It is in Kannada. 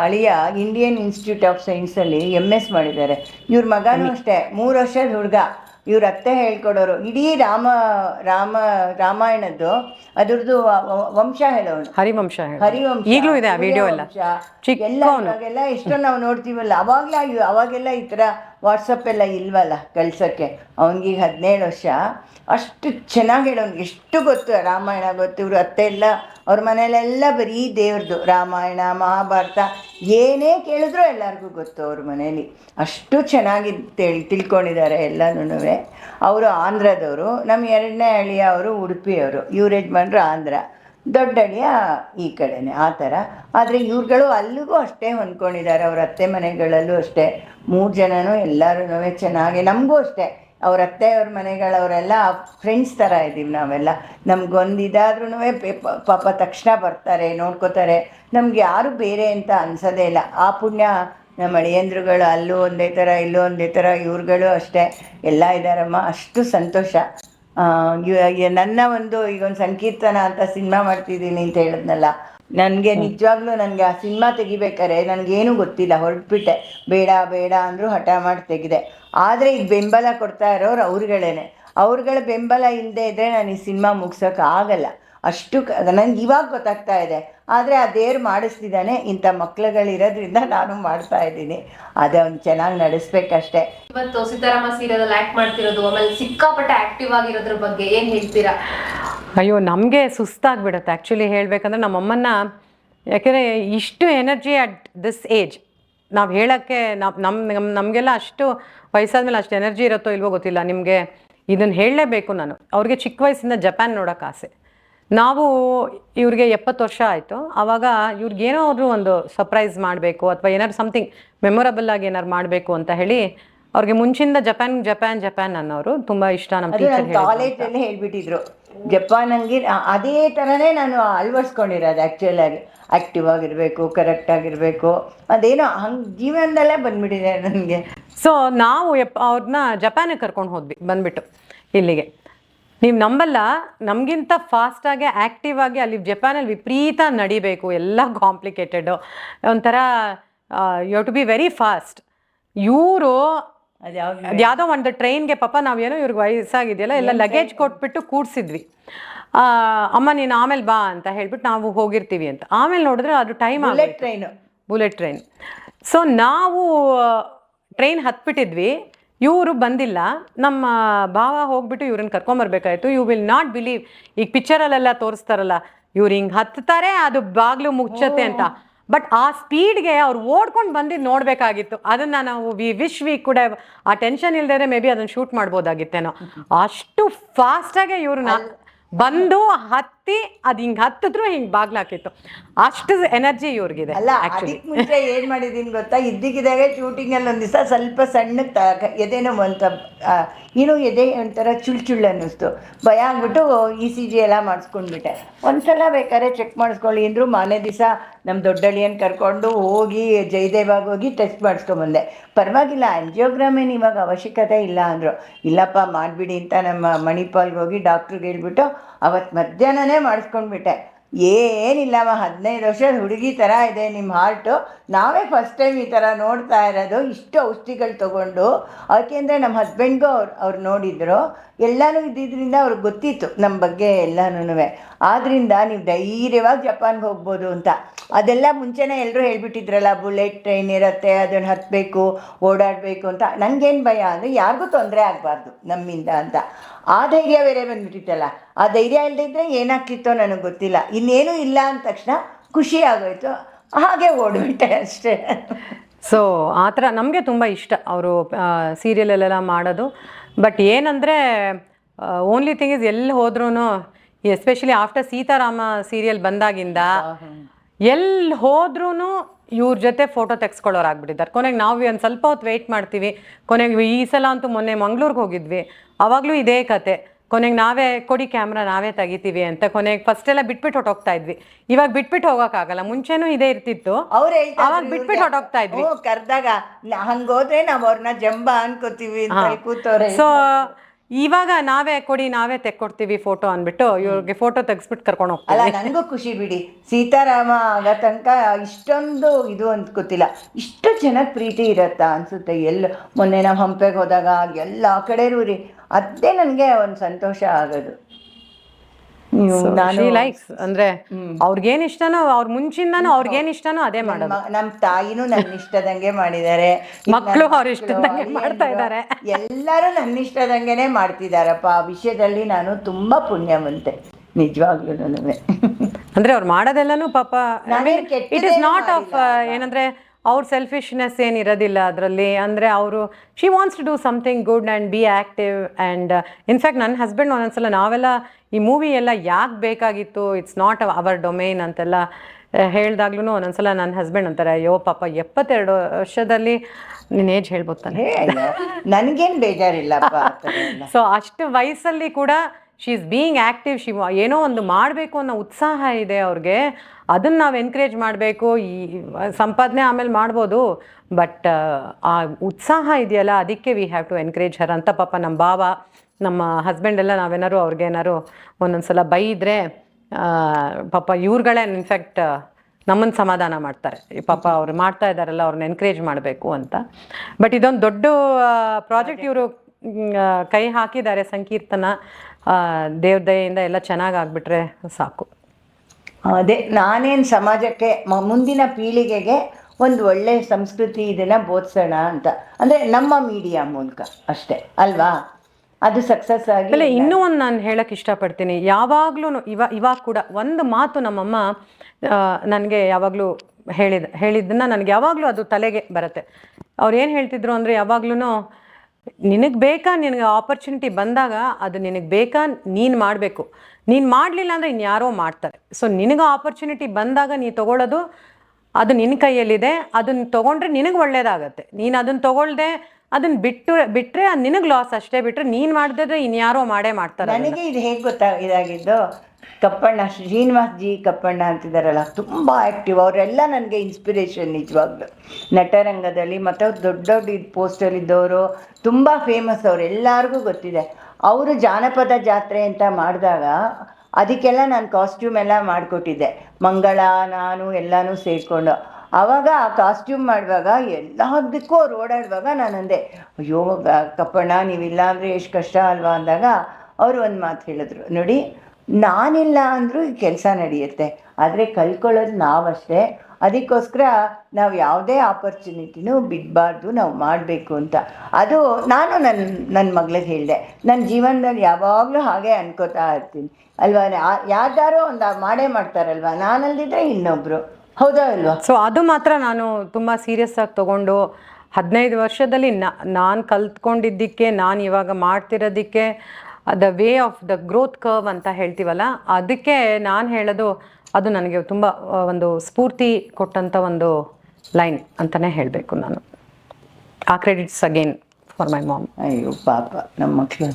ಅಳಿಯ ಇಂಡಿಯನ್ ಇನ್ಸ್ಟಿಟ್ಯೂಟ್ ಆಫ್ ಸೈನ್ಸಲ್ಲಿ ಎಂ ಎಸ್ ಮಾಡಿದ್ದಾರೆ. ಇವ್ರ ಮಗನೂ ಅಷ್ಟೇ ಮೂರು ವರ್ಷದ ಹುಡುಗ. ಇವ್ರ ಅತ್ತೆ ಹೇಳ್ಕೊಡೋರು. ಇಡೀ ರಾಮ ರಾಮ ರಾಮಾಯಣದ್ದು ಅದ್ರದ್ದು ವಂಶ ಹೇಳೋನು ಹರಿವಂಶ ಹರಿವಂಶ ಈಗಲೂ ಇದೆ ಆ ವಿಡಿಯೋ ಎಲ್ಲ. ಎಲ್ಲ ಇವಾಗೆಲ್ಲ ಎಷ್ಟೋ ನಾವು ನೋಡ್ತೀವಲ್ಲ ಅವಾಗ್ಲ ಅವಾಗೆಲ್ಲ ಈ ಥರ ವಾಟ್ಸಪ್ ಎಲ್ಲ ಇಲ್ವಲ್ಲ ಕಳ್ಸೋಕ್ಕೆ ಅವನಿಗೀಗ ಹದಿನೇಳು ವರ್ಷ. ಅಷ್ಟು ಚೆನ್ನಾಗಿ ಹೇಳೋನ್ಗೆ ಎಷ್ಟು ಗೊತ್ತು ರಾಮಾಯಣ ಗೊತ್ತು, ಇವರು ಅತ್ತೆ ಎಲ್ಲ, ಅವ್ರ ಮನೇಲೆಲ್ಲ ಬರೀ ದೇವ್ರದ್ದು ರಾಮಾಯಣ, ಮಹಾಭಾರತ. ಏನೇ ಕೇಳಿದ್ರು ಎಲ್ಲರಿಗೂ ಗೊತ್ತು ಅವ್ರ ಮನೇಲಿ. ಅಷ್ಟು ಚೆನ್ನಾಗಿ ತಿಳ್ ತಿಳ್ಕೊಂಡಿದ್ದಾರೆ ಎಲ್ಲನೂ ಅವರು ಆಂಧ್ರದವರು. ನಮ್ಮ ಎರಡನೇ ಹಳ್ಳಿಯ ಅವರು ಉಡುಪಿಯವರು. ಇವ್ರ ಯಜಮಾನ್ರು ಆಂಧ್ರ. ದೊಡ್ಡಳಿಯ ಈ ಕಡೆನೆ, ಆ ಥರ. ಆದರೆ ಇವ್ರುಗಳು ಅಲ್ಲಿಗೂ ಅಷ್ಟೇ ಹೊಂದ್ಕೊಂಡಿದ್ದಾರೆ. ಅವ್ರ ಅತ್ತೆ ಮನೆಗಳಲ್ಲೂ ಅಷ್ಟೇ. ಮೂರು ಜನನೂ ಎಲ್ಲರೂ ಚೆನ್ನಾಗಿ, ನಮಗೂ ಅಷ್ಟೇ. ಅವ್ರ ಅತ್ತೆ, ಅವ್ರ ಮನೆಗಳವರೆಲ್ಲ ಫ್ರೆಂಡ್ಸ್ ಥರ ಇದ್ದೀವಿ ನಾವೆಲ್ಲ. ನಮ್ಗೊಂದು ಇದಾದ್ರೂ ಪಾಪ ತಕ್ಷಣ ಬರ್ತಾರೆ, ನೋಡ್ಕೋತಾರೆ. ನಮ್ಗೆ ಯಾರು ಬೇರೆ ಅಂತ ಅನ್ಸೋದೇ ಇಲ್ಲ. ಆ ಪುಣ್ಯ ನಮ್ಮ ಅಳಿಯಂದ್ರುಗಳು ಅಲ್ಲೂ ಒಂದೇ ಥರ, ಇಲ್ಲೂ ಒಂದೇ ಥರ, ಇವ್ರುಗಳು ಅಷ್ಟೇ. ಎಲ್ಲ ಇದ್ದಾರಮ್ಮ. ಅಷ್ಟು ಸಂತೋಷ. ನನ್ನ ಒಂದು ಈಗ ಒಂದು ಸಂಕೀರ್ತನ ಅಂತ ಸಿನಿಮಾ ಮಾಡ್ತಿದ್ದೀನಿ ಅಂತ ಹೇಳಿದ್ನಲ್ಲ. ನನಗೆ ನಿಜವಾಗ್ಲೂ ನನಗೆ ಆ ಸಿನಿಮಾ ತೆಗಿಬೇಕಾರೆ ನನಗೇನು ಗೊತ್ತಿಲ್ಲ ಹೊರಟ್ಬಿಟ್ಟೆ. ಬೇಡ ಬೇಡ ಅಂದರೂ ಹಠ ಮಾಡಿ ತೆಗೆದೆ. ಆದರೆ ಈಗ ಬೆಂಬಲ ಕೊಡ್ತಾ ಇರೋರು ಅವ್ರುಗಳೇನೆ. ಅವ್ರುಗಳ ಬೆಂಬಲ ಇಲ್ಲದೆ ಇದ್ದರೆ ನಾನು ಈ ಸಿನಿಮಾ ಮುಗ್ಸೋಕೆ ಆಗಲ್ಲ. ಅಷ್ಟು ನನಗೆ ಇವಾಗ ಗೊತ್ತಾಗ್ತಾ ಇದೆ. ಆದರೆ ಆ ದೇವ್ರು ಮಾಡಿಸ್ತಿದ್ದಾನೆ ಇಂಥ ಮಕ್ಳುಗಳಿರೋದ್ರಿಂದ ನಾನು ಮಾಡ್ತಾ ಇದ್ದೀನಿ. ಅದೇ ಒಂದು ಚೆನ್ನಾಗಿ ನಡೆಸ್ಬೇಕಷ್ಟೇ. ಇವತ್ತು ಸೀತಾರಾಮ ಸೀರಿಯಲ್ ಆ್ಯಕ್ಟ್ ಆಕ್ಟ್ ಮಾಡ್ತಿರೋದು ಆಮೇಲೆ ಸಿಕ್ಕಾಪಟ್ಟೆ ಆಕ್ಟಿವ್ ಆಗಿರೋದ್ರ ಬಗ್ಗೆ ಏನು ಹೇಳ್ತೀರಾ? ಅಯ್ಯೋ ನಮಗೆ ಸುಸ್ತಾಗ್ಬಿಡುತ್ತೆ. ಆ್ಯಕ್ಚುಲಿ ಹೇಳಬೇಕಂದ್ರೆ ನಮ್ಮಮ್ಮನ್ನ ಯಾಕೆಂದರೆ ಇಷ್ಟು ಎನರ್ಜಿ ಅಟ್ ದಿಸ್ ಏಜ್ ನಾವು ಹೇಳೋಕ್ಕೆ ನಾವು ನಮ್ಮ ನಮ್ಮ ನಮಗೆಲ್ಲ ಅಷ್ಟು ವಯಸ್ಸಾದ್ಮೇಲೆ ಅಷ್ಟು ಎನರ್ಜಿ ಇರುತ್ತೋ ಇಲ್ವೋ ಗೊತ್ತಿಲ್ಲ. ನಿಮಗೆ ಇದನ್ನು ಹೇಳಲೇಬೇಕು ನಾನು. ಅವ್ರಿಗೆ ಚಿಕ್ಕ ವಯಸ್ಸಿಂದ ಜಪಾನ್ ನೋಡೋಕೆ ಆಸೆ. ನಾವು ಇವ್ರಿಗೆ ಎಪ್ಪತ್ತು ವರ್ಷ ಆಯಿತು. ಆವಾಗ ಇವ್ರಿಗೇನೋ ಅವರು ಒಂದು ಸರ್ಪ್ರೈಸ್ ಮಾಡಬೇಕು ಅಥವಾ ಏನಾದ್ರು ಸಮಥಿಂಗ್ ಮೆಮೊರಬಲ್ ಆಗಿ ಏನಾದ್ರು ಮಾಡಬೇಕು ಅಂತ ಹೇಳಿ ಅವ್ರಿಗೆ ಮುಂಚಿಂದ ಜಪಾನ್ ಜಪಾನ್ ಜಪಾನ್ ಅನ್ನೋರು ತುಂಬ ಇಷ್ಟ ನಮ್ಮ ಟೀಚರ್ ಕಾಲೇಜಲ್ಲಿ ಹೇಳ್ಬಿಟ್ಟಿದ್ರು. ಜಪಾನ್ ಹಂಗೆ ಅದೇ ಥರನೇ ನಾನು ಅಳವಡಿಸ್ಕೊಂಡಿರೋದು ಆ್ಯಕ್ಚುಲ್ ಆಗಿ. ಆಕ್ಟಿವ್ ಆಗಿರಬೇಕು ಕರೆಕ್ಟ್ ಆಗಿರಬೇಕು. ಅದೇನೋ ಹಂಗೆ ಜೀವನದಲ್ಲೇ ಬಂದ್ಬಿಟ್ಟಿದೆ ನನಗೆ. ಸೊ ನಾವು ಎಪ್ ಅವ್ರನ್ನ ಜಪಾನಿಗೆ ಕರ್ಕೊಂಡು ಹೋದ್ವಿ ಬಂದ್ಬಿಟ್ಟು ಇಲ್ಲಿಗೆ. ನೀವು ನಂಬಲ್ಲ ನಮಗಿಂತ ಫಾಸ್ಟಾಗಿ ಆ್ಯಕ್ಟಿವ್ ಆಗಿ ಅಲ್ಲಿ ಜಪಾನಲ್ಲಿ ವಿಪರೀತ ನಡಿಬೇಕು ಎಲ್ಲ ಕಾಂಪ್ಲಿಕೇಟೆಡು ಒಂಥರ you to be very fast ಇವರು ಯಾವುದೋ ಒಂದು ಟ್ರೈನ್ಗೆ ಪಾಪ ನಾವೇನೋ ಇವ್ರಿಗೆ ವಯಸ್ಸಾಗಿದೆಯಲ್ಲ ಎಲ್ಲ ಲಗೇಜ್ ಕೊಟ್ಬಿಟ್ಟು ಕೂಡ್ಸಿದ್ವಿ ಅಮ್ಮ ನೀನು ಆಮೇಲೆ ಬಾ ಅಂತ ಹೇಳ್ಬಿಟ್ಟು ನಾವು ಹೋಗಿರ್ತೀವಿ ಅಂತ. ಆಮೇಲೆ ನೋಡಿದ್ರೆ ಅದು time bullet train bullet train so ನಾವು ಟ್ರೈನ್ ಹತ್ಬಿಟ್ಟಿದ್ವಿ. ಇವರು ಬಂದಿಲ್ಲ. ನಮ್ಮ ಭಾವ ಹೋಗ್ಬಿಟ್ಟು ಇವ್ರನ್ನ ಕರ್ಕೊಂಬರ್ಬೇಕಾಯ್ತು ಯು ವಿಲ್ ನಾಟ್ ಬಿಲೀವ್ ಈಗ ಪಿಕ್ಚರಲ್ಲೆಲ್ಲ ತೋರಿಸ್ತಾರಲ್ಲ ಇವ್ರು ಹಿಂಗೆ ಹತ್ತಾರೆ ಅದು ಬಾಗ್ಲು ಮುಚ್ಚತ್ತೆ ಅಂತ. ಬಟ್ ಆ ಸ್ಪೀಡ್ಗೆ ಅವ್ರು ಓಡ್ಕೊಂಡು ಬಂದಿದ್ದು ನೋಡಬೇಕಾಗಿತ್ತು. ಅದನ್ನು ನಾವು ವಿ ವಿಶ್ ವಿ ಕೂಡ ಆ ಟೆನ್ಷನ್ ಇಲ್ದೇ ಮೇ ಬಿ ಅದನ್ನು ಶೂಟ್ ಮಾಡ್ಬೋದಾಗಿತ್ತೇನೋ. ಅಷ್ಟು ಫಾಸ್ಟಾಗೆ ಇವ್ರನ್ನ ಬಂದು ಹತ್ತಿ ಅದು ಹಿಂಗ್ ಹತ್ತಿದ್ರು ಹಿಂಗ್ ಬಾಗ್ಲಾಕಿತ್ತು ಅಷ್ಟು ಎನರ್ಜಿ ಇವ್ರಿಗಿದೆ ಅಲ್ಲ ಅದಕ್ಕೆ ಮುಂಚೆ ಏನ್ ಮಾಡಿದೀನಿ ಗೊತ್ತಾ? ಇದ್ದಕ್ಕಿದ್ದಾಗೆ ಶೂಟಿಂಗಲ್ಲಿ ಒಂದು ದಿವಸ ಸ್ವಲ್ಪ ಸಣ್ಣ ಎದೆನೋ ಅಂತ ಆ, ಏನೋ ಎದೆ ಒಂಥರ ಚುಳ್ ಚುಳ್ ಅನ್ನಿಸ್ತು. ಭಯ ಆಗ್ಬಿಟ್ಟು ಇ ಸಿ ಜಿ ಎಲ್ಲ ಮಾಡಿಸ್ಕೊಂಡ್ಬಿಟ್ಟೆ. ಒಂದ್ಸಲ ಬೇಕಾದ್ರೆ ಚೆಕ್ ಮಾಡಿಸ್ಕೊಳ್ಳಿ. ಅಂದ್ರು ಮನೆ ದಿವಸ ನಮ್ಮ ದೊಡ್ಡಳಿಯನ್ನು ಕರ್ಕೊಂಡು ಹೋಗಿ ಜಯದೇವಾಗ ಹೋಗಿ ಟೆಸ್ಟ್ ಮಾಡಿಸ್ಕೊಂಬಂದೆ. ಪರವಾಗಿಲ್ಲ ಆಂಜಿಯೋಗ್ರಾಮ್ ಏನು ಇವಾಗ ಅವಶ್ಯಕತೆ ಇಲ್ಲ ಅಂದರು. ಇಲ್ಲಪ್ಪ ಮಾಡಿಬಿಡಿ ಅಂತ ನಮ್ಮ ಮಣಿಪಾಲ್ಗೆ ಹೋಗಿ ಡಾಕ್ಟ್ರಿಗೆ ಹೇಳ್ಬಿಟ್ಟು ಅವತ್ತು ಮಧ್ಯಾಹ್ನನೇ ಮಾಡಿಸ್ಕೊಂಡ್ಬಿಟ್ಟೆ. ಏನಿಲ್ಲಮ್ಮ ಹದಿನೈದು ವರ್ಷದ ಹುಡುಗಿ ಥರ ಇದೆ ನಿಮ್ಮ ಹಾರ್ಟು ನಾವೇ ಫಸ್ಟ್ ಟೈಮ್ ಈ ಥರ ನೋಡ್ತಾ ಇರೋದು. ಇಷ್ಟು ಔಷಧಿಗಳು ತೊಗೊಂಡು. ಯಾಕೆಂದರೆ ನಮ್ಮ ಹಸ್ಬೆಂಡ್ಗೂ ಅವ್ರು ಅವ್ರು ನೋಡಿದ್ರು. ಎಲ್ಲನೂ ಇದ್ದಿದ್ದರಿಂದ ಅವ್ರಿಗೆ ಗೊತ್ತಿತ್ತು ನಮ್ಮ ಬಗ್ಗೆ ಎಲ್ಲನೂ ಆದ್ದರಿಂದ ನೀವು ಧೈರ್ಯವಾಗಿ ಜಪಾನ್ಗೆ ಹೋಗ್ಬೋದು ಅಂತ. ಅದೆಲ್ಲ ಮುಂಚೆನೇ ಎಲ್ಲರೂ ಹೇಳ್ಬಿಟ್ಟಿದ್ರಲ್ಲ, ಬುಲೆಟ್ ಟ್ರೈನ್ ಇರುತ್ತೆ ಅದನ್ನು ಹತ್ತಬೇಕು ಓಡಾಡಬೇಕು ಅಂತ. ನನಗೇನು ಭಯ ಅಂದರೆ ಯಾರಿಗೂ ತೊಂದರೆ ಆಗಬಾರ್ದು ನಮ್ಮಿಂದ ಅಂತ. ಆ ಧೈರ್ಯ ಬೇರೆ ಬಂದ್ಬಿಟ್ಟಿತ್ತಲ್ಲ. ಆ ಧೈರ್ಯ ಇಲ್ಲದಿದ್ದರೆ ಏನಾಗ್ತಿತ್ತೋ ನನಗೆ ಗೊತ್ತಿಲ್ಲ. ಇನ್ನೇನು ಇಲ್ಲ ಅಂದ ತಕ್ಷಣ ಖುಷಿ ಆಗೋಯ್ತು. ಹಾಗೆ ಓಡ್ಬಿಟ್ಟೆ ಅಷ್ಟೇ. ಸೊ ಆ ಥರ ನಮಗೆ ತುಂಬ ಇಷ್ಟ ಅವರು ಸೀರಿಯಲಲ್ಲೆಲ್ಲ ಮಾಡೋದು. ಬಟ್ ಏನಂದರೆ ಓನ್ಲಿ ಥಿಂಗ್ ಇಸ್ ಎಲ್ಲಿ ಹೋದ್ರೂ ಎಸ್ಪೆಷಲಿ ಆಫ್ಟರ್ ಸೀತಾರಾಮ ಸೀರಿಯಲ್ ಬಂದಾಗಿಂದ ಎಲ್ಲಿ ಹೋದ್ರೂ ಇವ್ರ ಜೊತೆ ಫೋಟೋ ತೆಗೆಸ್ಕೊಳ್ಳೋರಾಗ್ಬಿಟ್ಟಿದ್ದಾರೆ ಕೊನೆಗೆ ನಾವು ಒಂದು ಸ್ವಲ್ಪ ಹೊತ್ತು ವೆಯ್ಟ್ ಮಾಡ್ತೀವಿ. ಕೊನೆಗೆ ಈ ಸಲ ಅಂತೂ ಮೊನ್ನೆ ಮಂಗ್ಳೂರ್ಗೆ ಹೋಗಿದ್ವಿ. ಅವಾಗಲೂ ಇದೇ ಕತೆ. ಕೊನೆಗೆ ನಾವೇ ಕೊಡಿ ಕ್ಯಾಮ್ರಾ ನಾವೇ ತೆಗಿತೀವಿ ಅಂತ ಕೊನೆಗೆ ಫಸ್ಟ್ ಎಲ್ಲ ಬಿಟ್ಬಿಟ್ಟು ಹೊಟ್ಟೋಗ್ತಾ ಇದ್ವಿ. ಇವಾಗ ಬಿಟ್ಬಿಟ್ಟು ಹೋಗೋಕ್ಕಾಗಲ್ಲ. ಮುಂಚೆನೂ ಇದೇ ಇರ್ತಿತ್ತು. ಅವ್ರು ಅವಾಗ ಬಿಟ್ಬಿಟ್ಟು ಹೊಟ್ಟೋಗ್ತಾ ಇದ್ವಿ. ಕರೆದಾಗ ಹಂಗೋದ್ರೆ ನಾವು ಅವ್ರನ್ನ ಜಂಬ ಅನ್ಕೋತೀವಿ ಸೊ ಇವಾಗ ನಾವೇ ಕೊಡಿ ನಾವೇ ತೆಕ್ಕೊಡ್ತೀವಿ ಫೋಟೋ ಅಂದ್ಬಿಟ್ಟು ಇವ್ರಿಗೆ ಫೋಟೋ ತೆಗ್ಸ್ಬಿಟ್ಟು ಕರ್ಕೊಂಡು ಅಲ್ಲ ನನಗೂ ಖುಷಿ ಬಿಡಿ. ಸೀತಾರಾಮ ಆಗ ತನಕ ಇಷ್ಟೊಂದು ಇದು ಅಂತ ಗೊತ್ತಿಲ್ಲ. ಇಷ್ಟು ಚೆನ್ನಾಗಿ ಪ್ರೀತಿ ಇರತ್ತಾ ಅನ್ಸುತ್ತೆ. ಎಲ್ಲ ಮೊನ್ನೆ ನಾವು ಹಂಪೆಗೆ ಹೋದಾಗ ಎಲ್ಲ ಕಡೆ ರೀ ಅದೇ ನನಗೆ ಒಂದು ಸಂತೋಷ ಆಗೋದು. ನಾನು ಲೈಕ್ಸ್ ಅಂದ್ರೆ ಅವ್ರಿಗೇನ್ ಇಷ್ಟನೋ ಅವ್ರ ಮುಂಚಿಂದಾನು ಅವ್ರಿಗೇನ್ ಇಷ್ಟನೋ ಅದೇ ಮಾಡೋದು. ನಮ್ ತಾಯಿನೂ ನನ್ನ ಇಷ್ಟದಂಗೆ ಮಾಡಿದ್ದಾರೆ. ಮಕ್ಕಳು ಅವ್ರ ಇಷ್ಟದಂಗೆ ಮಾಡ್ತಾ ಇದ್ದಾರೆ. ಎಲ್ಲರೂ ನನ್ನ ಇಷ್ಟದಂಗೆನೆ ಮಾಡ್ತಿದಾರಪ್ಪ ಆ ವಿಷಯದಲ್ಲಿ ನಾನು ತುಂಬಾ ಪುಣ್ಯವಂತೆ. ನಿಜವಾಗ್ಲೂ ಅಂದ್ರೆ ಅವ್ರು ಮಾಡೋದೆಲ್ಲನೂ ಪಾಪ ಇಟ್ ಇಸ್ ನಾಟ್ ಆಫ್ ಏನಂದ್ರೆ ಅವ್ರ ಸೆಲ್ಫಿಶ್ನೆಸ್ ಏನಿರೋದಿಲ್ಲ ಅದರಲ್ಲಿ. ಅಂದರೆ ಅವರು she wants to do something good and be active and in fact ನನ್ನ ಹಸ್ಬೆಂಡ್ ಒಂದೊಂದ್ಸಲ ನಾವೆಲ್ಲ ಈ ಮೂವಿ ಎಲ್ಲ ಯಾಕೆ ಬೇಕಾಗಿತ್ತು ಇಟ್ಸ್ ನಾಟ್ ಅವರ್ ಡೊಮೇನ್ ಅಂತೆಲ್ಲ ಹೇಳ್ದಾಗ್ಲೂ ಒಂದೊಂದ್ಸಲ ನನ್ನ ಹಸ್ಬೆಂಡ್ ಅಂತಾರೆ ಅಯ್ಯೋ ಪಾಪ ಎಪ್ಪತ್ತೆರಡು ವರ್ಷದಲ್ಲಿ ನಿನ್ನ ಏಜ್ ಹೇಳ್ಬೋದು ತಾನೆ. ನನಗೇನು ಬೇಜಾರಿಲ್ಲ ಸೊ ಅಷ್ಟು ವಯಸ್ಸಲ್ಲಿ ಕೂಡ she is being active she ಏನೋ ಒಂದು ಮಾಡಬೇಕು ಅನ್ನೋ ಉತ್ಸಾಹ ಇದೆ ಅವ್ರಿಗೆ. ಅದನ್ನು ನಾವು ಎನ್ಕರೇಜ್ ಮಾಡಬೇಕು. ಈ ಸಂಪಾದನೆ ಆಮೇಲೆ ಮಾಡ್ಬೋದು. ಬಟ್ ಆ ಉತ್ಸಾಹ ಇದೆಯಲ್ಲ ಅದಕ್ಕೆ we have to encourage her ಅಂತ ಪಾಪ ನಮ್ಮ ಬಾವ ನಮ್ಮ ಹಸ್ಬೆಂಡೆಲ್ಲ ಎಲ್ಲ ಅವ್ರಿಗೆ ಏನಾದ್ರು ಒಂದೊಂದು ಸಲ ಬೈದರೆ ಪಾಪ ಇವ್ರುಗಳೇ ಇನ್ಫ್ಯಾಕ್ಟ್ ನಮ್ಮನ್ನು ಸಮಾಧಾನ ಮಾಡ್ತಾರೆ. ಈ ಪಾಪ ಅವ್ರು ಮಾಡ್ತಾ ಇದ್ದಾರಲ್ಲ ಅವ್ರನ್ನ ಎನ್ಕರೇಜ್ ಮಾಡಬೇಕು ಅಂತ. ಬಟ್ ಇದೊಂದು ದೊಡ್ಡ ಪ್ರಾಜೆಕ್ಟ್ ಇವರು ಕೈ ಹಾಕಿದ್ದಾರೆ ಸಂಕೀರ್ತನ. ದೇವ್ರ ದಯೆಯಿಂದ ಎಲ್ಲ ಚೆನ್ನಾಗಿ ಆಗ್ಬಿಟ್ರೆ ಸಾಕು. ಅದೇ ನಾನೇನು ಸಮಾಜಕ್ಕೆ ಮ- ಮುಂದಿನ ಪೀಳಿಗೆಗೆ ಒಂದು ಒಳ್ಳೆ ಸಂಸ್ಕೃತಿ ಇದನ್ನ ಬೋಧಿಸೋಣ ಅಂತ. ಅಂದರೆ ನಮ್ಮ ಮೀಡಿಯಾ ಮೂಲಕ ಅಷ್ಟೇ ಅಲ್ವಾ? ಅದು ಸಕ್ಸಸ್ ಆಗಿ ಇನ್ನೂ ಒಂದು ನಾನು ಹೇಳಕ್ಕೆ ಇಷ್ಟಪಡ್ತೀನಿ. ಯಾವಾಗಲೂ ಇವ ಇವಾಗ ಕೂಡ ಒಂದು ಮಾತು ನಮ್ಮಮ್ಮ ನನಗೆ ಯಾವಾಗಲೂ ಹೇಳಿದ ಹೇಳಿದ್ದನ್ನ ನನಗೆ ಯಾವಾಗಲೂ ಅದು ತಲೆಗೆ ಬರುತ್ತೆ. ಅವ್ರು ಏನು ಹೇಳ್ತಿದ್ರು ಅಂದರೆ ಯಾವಾಗ್ಲೂ ನಿನಗೆ ಬೇಕಾ ನಿನಗೆ ಆಪರ್ಚುನಿಟಿ ಬಂದಾಗ ಅದು ನಿನಗೆ ಬೇಕಾ ನೀನು ಮಾಡಬೇಕು. ನೀನು ಮಾಡಲಿಲ್ಲ ಅಂದರೆ ಇನ್ಯಾರೋ ಮಾಡ್ತಾರೆ. ಸೊ ನಿನಗೆ ಆಪರ್ಚುನಿಟಿ ಬಂದಾಗ ನೀ ತೊಗೊಳ್ಳೋದು ಅದು ನಿನ್ನ ಕೈಯಲ್ಲಿದೆ. ಅದನ್ನು ತಗೊಂಡ್ರೆ ನಿನಗೆ ಒಳ್ಳೇದಾಗತ್ತೆ. ನೀನು ಅದನ್ನು ತೊಗೊಳ್ದೆ ಅದನ್ನ ಬಿಟ್ಟು ಬಿಟ್ಟರೆ ಅದು ನಿನಗೆ ಲಾಸ್ ಅಷ್ಟೇ ಬಿಟ್ಟರೆ ನೀನು ಮಾಡಿದ್ರೆ ಇನ್ಯಾರೋ ಮಾಡೇ ಮಾಡ್ತಾರೆ. ನನಗೆ ಇದು ಹೇಗೆ ಗೊತ್ತಾ ಇದಾಗಿದ್ದು ಕಪ್ಪಣ್ಣ ಶ್ರೀನಿವಾಸ್ ಜಿ ಕಪ್ಪಣ್ಣ ಅಂತಿದ್ದಾರಲ್ಲ, ತುಂಬ ಆ್ಯಕ್ಟಿವ್ ಅವರೆಲ್ಲ ನನಗೆ ಇನ್ಸ್ಪಿರೇಷನ್ ನಿಜವಾಗ್ಲು. ನಟರಂಗದಲ್ಲಿ ಮತ್ತು ಅವ್ರು ದೊಡ್ಡ ದೊಡ್ಡ ಪೋಸ್ಟಲ್ಲಿದ್ದವರು ತುಂಬ ಫೇಮಸ್ ಅವ್ರು, ಎಲ್ಲರಿಗೂ ಗೊತ್ತಿದೆ. ಅವರು ಜಾನಪದ ಜಾತ್ರೆ ಅಂತ ಮಾಡಿದಾಗ ಅದಕ್ಕೆಲ್ಲ ನಾನು ಕಾಸ್ಟ್ಯೂಮ್ ಎಲ್ಲ ಮಾಡಿಕೊಟ್ಟಿದ್ದೆ. ಮಂಗಳ, ನಾನು ಎಲ್ಲನೂ ಸೇರಿಕೊಂಡು. ಆವಾಗ ಆ ಕಾಸ್ಟ್ಯೂಮ್ ಮಾಡುವಾಗ ಎಲ್ಲದಕ್ಕೂ ಅವ್ರು ಓಡಾಡುವಾಗ ನಾನು ಅಂದೆ, ಅಯ್ಯೋ ಕಪ್ಪಣ್ಣ ನೀವಿಲ್ಲ ಅಂದರೆ ಎಷ್ಟು ಕಷ್ಟ ಅಲ್ವಾ? ಅಂದಾಗ ಅವರು ಒಂದು ಮಾತು ಹೇಳಿದ್ರು. ನೋಡಿ ನಾನಿಲ್ಲ ಅಂದರೂ ಈ ಕೆಲಸ ನಡೆಯುತ್ತೆ. ಆದರೆ ಕಲ್ಕೊಳ್ಳೋದು ನಾವಷ್ಟೇ. ಅದಕ್ಕೋಸ್ಕರ ನಾವು ಯಾವುದೇ ಆಪರ್ಚುನಿಟಿನೂ ಬಿಡಬಾರ್ದು, ನಾವು ಮಾಡಬೇಕು ಅಂತ. ಅದು ನಾನು ನನ್ನ ನನ್ನ ಮಗಳಿಗೆ ಹೇಳಿದೆ. ನನ್ನ ಜೀವನದಲ್ಲಿ ಯಾವಾಗಲೂ ಹಾಗೆ ಅನ್ಕೋತಾ ಇರ್ತೀನಿ. ಅಲ್ವಾ? ಯಾರ್ದಾರೋ ಒಂದು ಮಾಡೇ ಮಾಡ್ತಾರಲ್ವಾ? ನಾನಲ್ದಿದ್ರೆ ಇನ್ನೊಬ್ರು. ಹೌದಾ ಅಲ್ವಾ ಸೊ ಅದು ಮಾತ್ರ ನಾನು ತುಂಬ ಸೀರಿಯಸ್ ಆಗಿ ತಗೊಂಡು ಹದಿನೈದು ವರ್ಷದಲ್ಲಿ ನಾನು ಕಲ್ತ್ಕೊಂಡಿದ್ದಕ್ಕೆ, ನಾನು ಇವಾಗ ಮಾಡ್ತಿರೋದಕ್ಕೆ the way of the growth curve ಅಂತ ಹೇಳ್ತೀವಲ್ಲ, ಅದಕ್ಕೆ ನಾನು ಹೇಳೋದು ಅದು ನನಗೆ ತುಂಬ ಒಂದು ಸ್ಫೂರ್ತಿ ಕೊಟ್ಟಂಥ ಒಂದು ಲೈನ್ ಅಂತಲೇ ಹೇಳಬೇಕು ನಾನು. ಆ credits again for my mom ಅಯ್ಯೋ ಪಾಪ, ನಮ್ಮ ಮಕ್ಕಳು